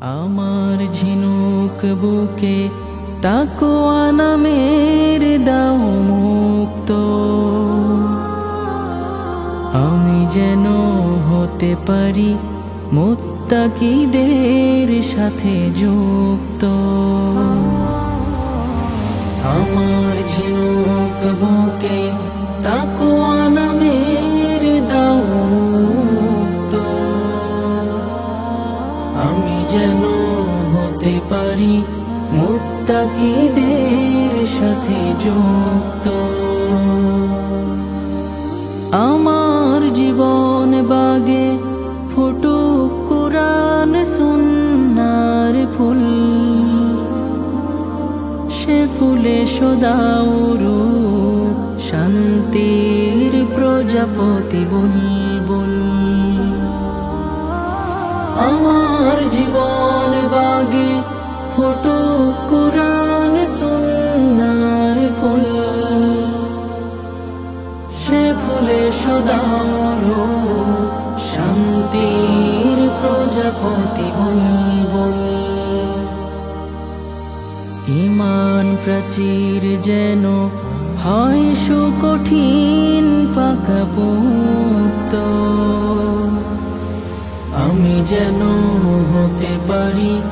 আমার ঝিনুক বুকে তাকোয়া নামের দাও মুক্ত। আমি যেন হতে পারি মুত্তাকিদের সাথে যুক্ত। আমার ঝিনুক বুকে মুত্তাকিদের সাথে যুক্ত। আমার জীবন বাগে ফুটুক কোরআন, সুন্নার ফুল। সে ফুলে সদাউরু শান্তির প্রজাপতি বুলবুল। আমার জীবন বাগে ফটো, কোরআন, সুন্নার ফুল। সে ফুলে সদার শান্তির প্রজাপতি বুলবুল। ইমান প্রাচীর যেন হয় সুকঠিন পাকাপোক্ত। আমি যেন হতে পারি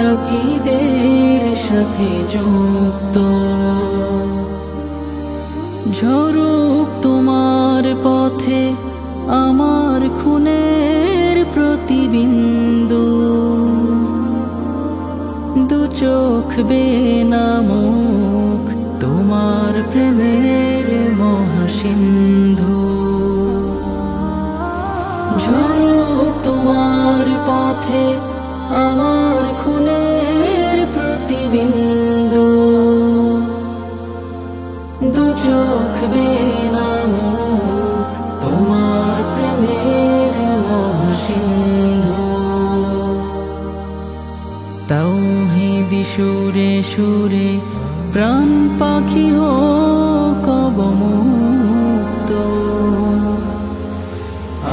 মুত্তাকিদের সাথে যুক্ত। ঝরুক তোমার পথে আমার খুনের প্রতিবিন্দু। দু চোখ বেনামুখ তোমার প্রেমের মহাসিন্ধু। ঝরুক তোমার পথে প্রতিবিন্দু দু চোখ বেনামুখ তোমার প্রেমের মহাসিন্ধু। তাওহিদি সুরে সুরে প্রাণ পাখি হোক অবমুক্ত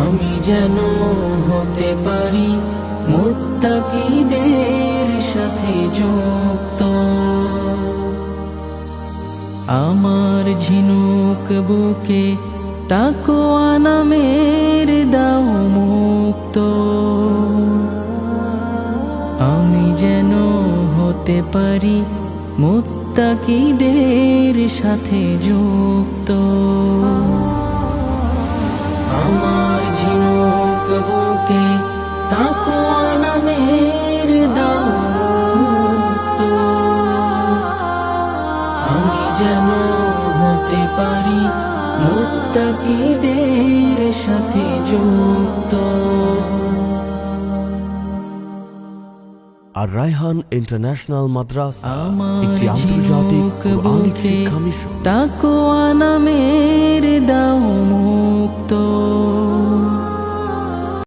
আমি যেন হতে পারি মুত্তাকিদের সাথে যুক্ত। আমার ঝিনুক বুকে তাকোয়া নামের দাও মুক্ত। আমি যেন হতে পারি মুত্তাকিদের সাথে যুক্ত। পারি। মুত্তাকিদের সাথে যুক্ত। আর রায়হান ইন্টারন্যাশনাল মাদ্রাস একটি আন্তর্জাতিক কোরআনিক শিক্ষা মিশন। নামের দাও